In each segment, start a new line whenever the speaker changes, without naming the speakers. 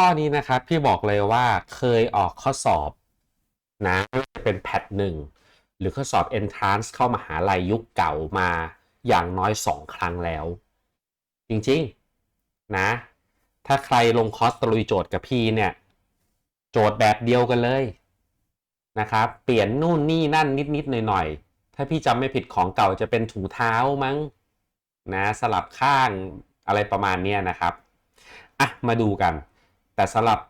ข้อนี้นะครับพี่บอกเลยว่าเคยออกข้อสอบนะเป็นแพทหนึ่งหรือข้อสอบ entrance เข้ามหาลัยยุคเก่ามาอย่างน้อยสองครั้งแล้ว จริงๆนะ ถ้าใครลงคอร์สตลุยโจทย์กับพี่เนี่ย โจทย์แบบเดียวกันเลยนะครับ เปลี่ยนนู่นนี่นั่นนิดๆหน่อยๆ ถ้าพี่จำไม่ผิดของเก่าจะเป็นถุงเท้ามั้งนะสลับข้างอะไรประมาณนี้นะครับอะมาดูกัน แต่สำหรับ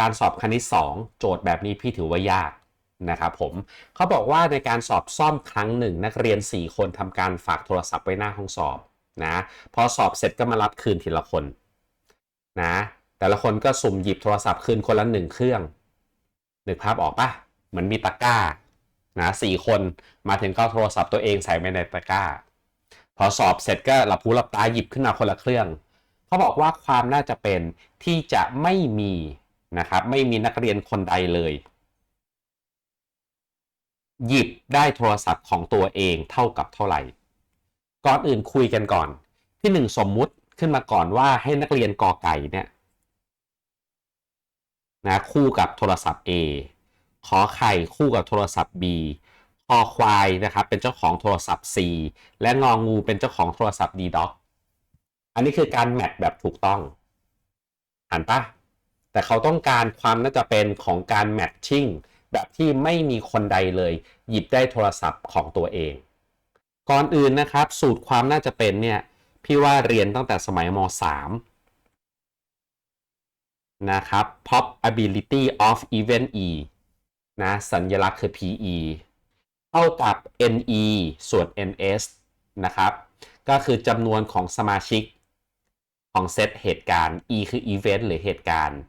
การสอบคณิต 2 โจทย์แบบนี้พี่ถือว่ายากนะครับผมเขาบอกว่าในการสอบซ่อมครั้งหนึ่งนักเรียน 4 คนทำการฝากโทรศัพท์ไว้หน้าห้องสอบนะพอสอบเสร็จก็มารับคืนทีละคนนะแต่ละคนก็สุ่มหยิบโทรศัพท์คืนคนละหนึ่งเครื่องนึกภาพออกปะเหมือนมีตะกร้านะสี่คนมาถึงก็โทรศัพท์ตัวเองใส่ไว้ในตะกร้า พอสอบเสร็จก็หลับหูหลับตาหยิบขึ้นมาคนละเครื่อง เขาบอกว่าความน่าจะเป็นที่จะไม่มีนะครับไม่มีนักเรียนคนใดเลย หยิบได้โทรศัพท์ของตัวเองเท่ากับเท่าไหร่ ก่อนอื่นคุยกันก่อน ที่หนึ่งสมมุติขึ้นมาก่อนว่าให้นักเรียนกอไก่เนี่ยนะคู่กับโทรศัพท์ A ขอไข่คู่กับโทรศัพท์ B คอควายนะครับเป็นเจ้าของโทรศัพท์ C และงองูเป็นเจ้าของโทรศัพท์ D doc อั อันนี้คือการแมทแบบถูกต้องหันปะแต่เขาต้องการความน่าจะเป็นของการแมทชิ่งแบบที่ไม่มีคนใดเลย หยิบได้โทรศัพท์ของตัวเอง ก่อนอื่นนะครับ สูตรความน่าจะเป็นเนี่ยพี่ว่าเรียนตั้งแต่สมัยม .3 นะครับ probability of event e นะสัญลักษณ์คือ PE เท่ากับ NE ส่วน NS นะครับ ก็คือจำนวนของสมาชิก ของเซตเหตุการณ์ E คือ event หรือเหตุการณ์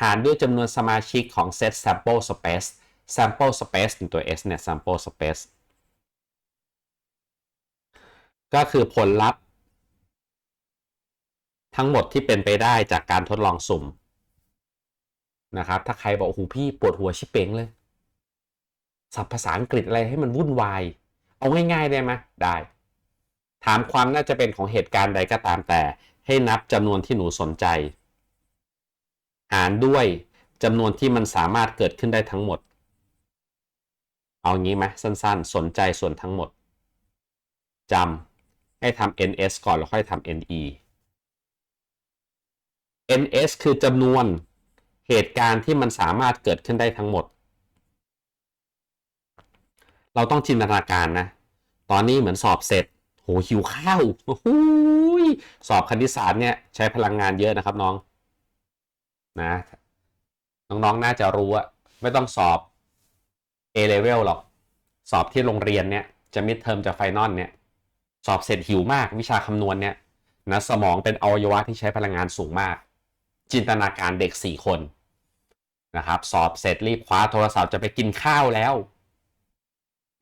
หารด้วยจำนวนสมาชิกของเซต sample space sample space ตัว S เนี่ย sample space ก็คือผลลัพธ์ ทั้งหมดที่เป็นไปได้จากการทดลองสุ่มนะครับ ถ้าใครบอกโอ้โหพี่ปวดหัวชิเป้งเลย ศัพท์ภาษาอังกฤษอะไรให้มันวุ่นวาย เอาง่ายๆได้ไหมได้ ถามความน่าจะเป็นของเหตุการณ์ใดก็ตามแต่ ให้นับจำนวนที่หนูสนใจ หารด้วยจำนวนที่มันสามารถเกิดขึ้นได้ทั้งหมด เอางี้ไหมสั้นๆ สนใจส่วนทั้งหมดจำให้ทำ ns ก่อนแล้วค่อยทำ ne ns คือจำนวนเหตุการณ์ที่มันสามารถเกิดขึ้นได้ทั้งหมด เราต้องจินตนาการนะ ตอนนี้เหมือนสอบเสร็จ โหหิวข้าวโอ้ สอบคณิตศาสตร์เนี่ยใช้พลังงานเยอะนะครับน้องนะน้องๆนน่าจะรู้อะไม่ต้องสอบ A level หรอก สอบที่โรงเรียนเนี่ยจะมิดเทอมจะไฟนอลเนี่ยสอบเสร็จหิวมากวิชาคำนวณเนี่ยนะสมองเป็นอวัยวะที่ใช้พลังงานสูงมาก จินตนาการเด็ก 4 คนนะครับสอบเสร็จรีบคว้าโทรศัพท์จะไปกินข้าวแล้ว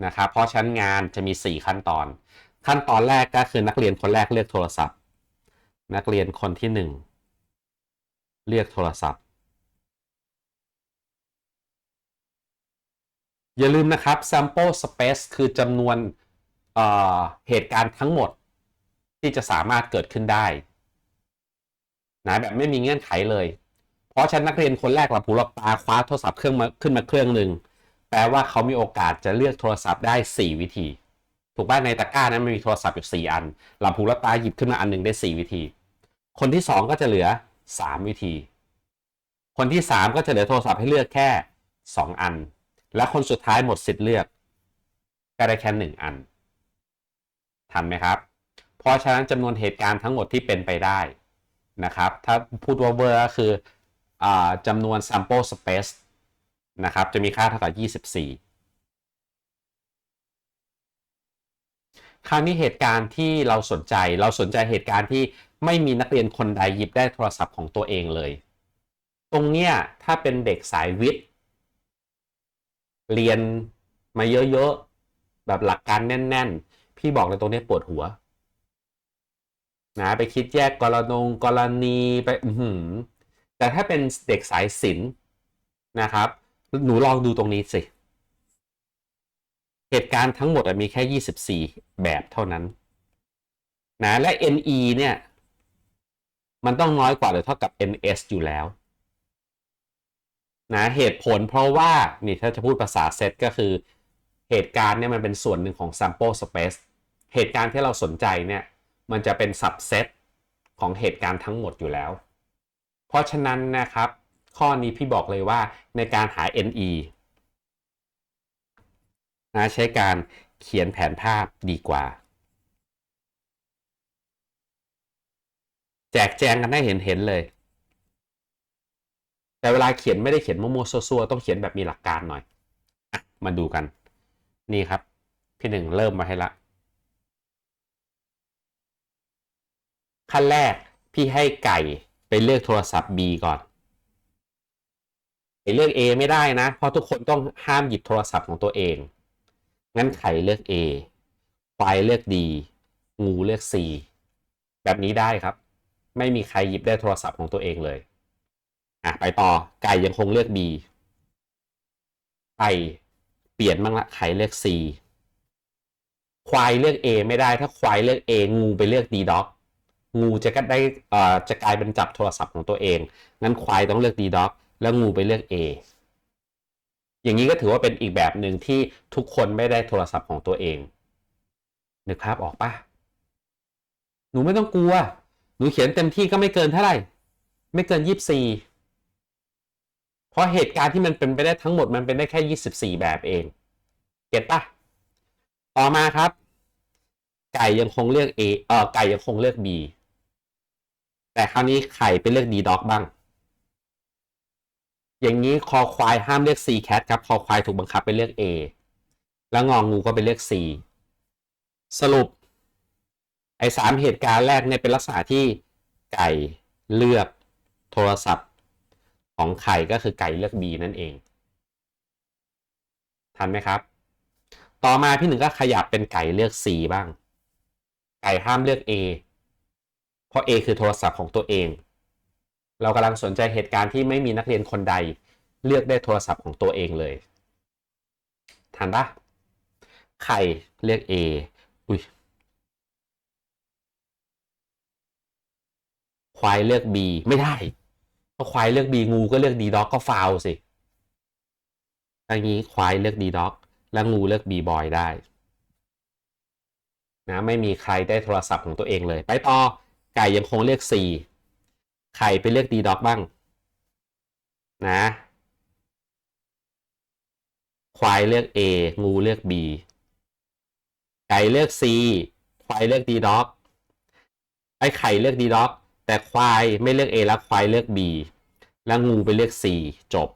นะครับเพราะชั้นงานจะมี 4 ขั้นตอน ขั้นตอนแรกก็คือนักเรียนคนแรกเลือกโทรศัพท์ นักเรียนคนที่ 1 เลือกโทรศัพท์ อย่าลืมนะครับ sample space คือจำนวนเเหตุการณ์ทั้งหมดที่จะสามารถเกิดขึ้นได้นะแบบไม่มีเงื่อนไขเลย เพราะฉันนักเรียนคนแรกหลับหูหลับตาคว้าโทรศัพท์เครื่องมาขึ้นมาเครื่องหนึ่งแปลว่าเขามีโอกาสจะเลือกโทรศัพท์ได้ 4 วิธี ถูกป่ะในตะกร้านั้นมันมีโทรศัพท์อยู่4อันหลับหูหลับตาหยิบขึ้นมาอันหนึ่งได้ 4 วิธี คนที่ 2 ก็จะเหลือ 3 วิธี คนที่ 3 ก็จะเหลือโทรศัพท์ให้เลือกแค่ 2 อัน และคนสุดท้ายหมดสิทธิ์เลือกก็ได้แค่หนึ่งอันทันไหมครับ เพราะฉะนั้นจำนวนเหตุการณ์ทั้งหมดที่เป็นไปได้นะครับ ถ้าพูดว่าเบอร์ก็คืออจำนวน sample space นะครับ จะมีค่าเท่ากับ 24 คราวนี้เหตุการณ์ที่เราสนใจ เราสนใจเหตุการณ์ที่ไม่มีนักเรียนคนใดหยิบได้โทรศัพท์ของตัวเองเลย ตรงเนี้ยถ้าเป็นเด็กสายวิทย์ เรียนมาเยอะๆ แบบหลักการแน่น ๆ พี่บอกเลยตรงนี้ปวดหัวนะไปคิดแยกกรณงกรณีไปอืแต่ถ้าเป็นเด็กสายศิลป์นะครับ หนูลองดูตรงนี้สิ เหตุการณ์ทั้งหมดมีแค่ 24 แบบเท่านั้นนะและ NE เนี่ย มันต้องน้อยกว่าหรือเท่ากับ NS อยู่แล้วนะเหตุผลเพราะว่า นี่ถ้าจะพูดภาษาเซตก็คือ เหตุการณ์เนี่ยมันเป็นส่วนหนึ่งของ sample space เหตุการณ์ที่เราสนใจเนี่ย มันจะเป็น subset ของเหตุการณ์ทั้งหมดอยู่แล้ว เพราะฉะนั้นนะครับ ข้อนี้พี่บอกเลยว่าในการหา NE นะใช้การเขียนแผนภาพดีกว่า แจกแจงกันให้เห็นเห็นเลย แต่เวลาเขียนไม่ได้เขียนมั่วๆซัวๆต้องเขียนแบบมีหลักการหน่อยอะมาดูกัน นี่ครับ พี่หนึ่งเริ่มมาให้ละ ขั้นแรกพี่ให้ไก่ไปเลือกโทรศัพท์ B ก่อนไปเลือก A ไม่ได้นะ เพราะทุกคนต้องห้ามหยิบโทรศัพท์ของตัวเอง งั้นไข่เลือก A ควายเลือก D งูเลือก C แบบนี้ได้ครับ ไม่มีใครหยิบได้โทรศัพท์ของตัวเองเลย อะไปต่อไก่ยังคงเลือก B ไก่เปลี่ยนบ้างละไข่เลือก C ควายเลือก A ไม่ได้ถ้าควายเลือก A งูไปเลือก D dog งูจะก็ได้เอ่อจะกลายเป็นจับโทรศัพท์ของตัวเอง งั้นควายต้องเลือก D dog แล้วงูไปเลือก A อย่างนี้ก็ถือว่าเป็นอีกแบบหนึ่งที่ทุกคนไม่ได้โทรศัพท์ของตัวเองนึกภาพออกปะหนูไม่ต้องกลัว หนูเขียนเต็มที่ก็ไม่เกินเท่าไหร่ ไม่เกินยี่สิบสี่เพราะเหตุการณ์ที่มันเป็นไปได้ทั้งหมดมันเป็นได้แค่ยี่สิบสี่แบบเอง เก็ตปะต่อมาครับ ไก่ยังคงเลือก A เออไก่ยังคงเลือก B แต่คราวนี้ไข่ไปเลือก D dog บ้าง อย่างนี้คอควายห้ามเลือก C cat ครับคอควายถูกบังคับไปเลือก A แล้วงองงูก็ไปเลือก C สรุป ไอ้สามเหตุการณ์แรกเนี่ยเป็นลักษณะที่ไก่เลือกโทรศัพท์ของไข่ก็คือไก่เลือก B นั่นเอง ทันไหมครับ ต่อมาพี่หนึ่งก็ขยับเป็นไก่เลือก C บ้าง ไก่ห้ามเลือก A เพราะ A คือโทรศัพท์ของตัวเอง เรากำลังสนใจเหตุการณ์ที่ไม่มีนักเรียนคนใด เลือกได้โทรศัพท์ของตัวเองเลยทันปะไข่เลือก A อุ้ยควายเลือก B ไม่ได้เพราะควายเลือก B งูก็เลือก D dog ก็ฟาวสิอันนี้ควายเลือก D dog แล้วงูเลือก B boy ได้นะไม่มีใครได้โทรศัพท์ของตัวเองเลย ไปต่อไก่ยังคงเลือก C ไข่ไปเลือก D dog บ้าง นะ ควายเลือก A งูเลือก B ไก่เลือก C ควายเลือก D dog ไอ้ไข่เลือก D dog แต่ควายไม่เลือก A แล้วควายเลือก B แล้วงูไปเลือก C จบ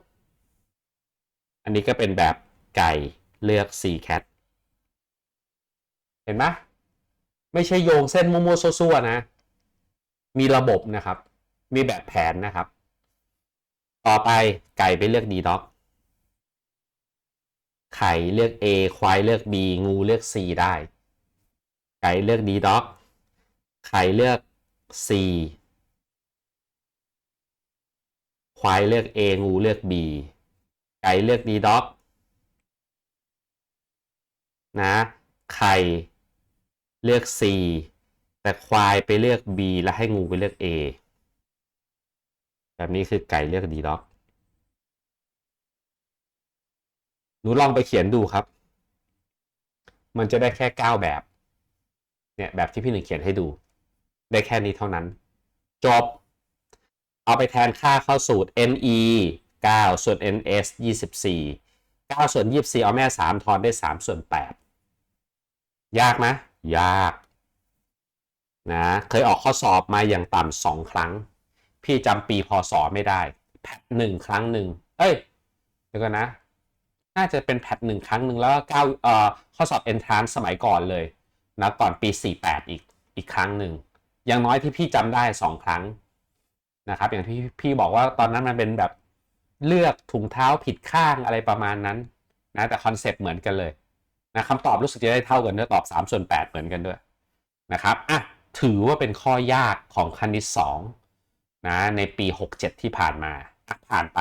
อันนี้ก็เป็นแบบไก่เลือก C cat เห็นไหมไม่ใช่โยงเส้นมั่วๆซั่วๆนะ มีระบบนะครับ มีแบบแผนนะครับ ต่อไปไก่ไปเลือก D dog ไข่เลือก A ควายเลือก B งูเลือก C ได้ ไก่เลือก D dog ไข่เลือก C ควายเลือก A งูเลือก B ไก่เลือก D dog นะ ไข่เลือก C แต่ควายไปเลือก B แล้วให้งูไปเลือก A แบบนี้คือไก่เลือก D dog หนูลองไปเขียนดูครับ มันจะได้แค่9แบบ เนี่ยแบบที่พี่หนึ่งเขียนให้ดู ได้แค่นี้เท่านั้น จบ เอาไปแทนค่าเข้าสูตร ne 9 ส่วน ns 24 9 ส่วน 24 เอาแม่ 3 ทอนได้ 3 ส่วน 8 ยากไหมยากนะ เคยออกข้อสอบมาอย่างต่ำสองครั้ง พี่จำปีพศไม่ได้ แพทหนึ่งครั้งหนึ่งเอ้ยเดี๋ยวก่อนนะ น่าจะเป็นแพทหนึ่งครั้งหนึ่งแล้วก็เก้าเอ่อข้อสอบ entrance สมัยก่อนเลยนะก่อนปี 48 อีกอีกครั้งหนึ่งอย่างน้อยที่พี่จำได้สองครั้งนะครับ อย่างที่พี่บอกว่าตอนนั้นมันเป็นแบบเลือกถุงเท้าผิดข้างอะไรประมาณนั้นนะแต่คอนเซปต์เหมือนกันเลยนะคำตอบรู้สึกจะได้เท่ากันด้วยตอบ 3 ส่วน 8 เหมือนกันด้วยนะครับอะถือว่าเป็นข้อยากของคณิต 2 นะในปี 67 ที่ผ่านมาผ่านไป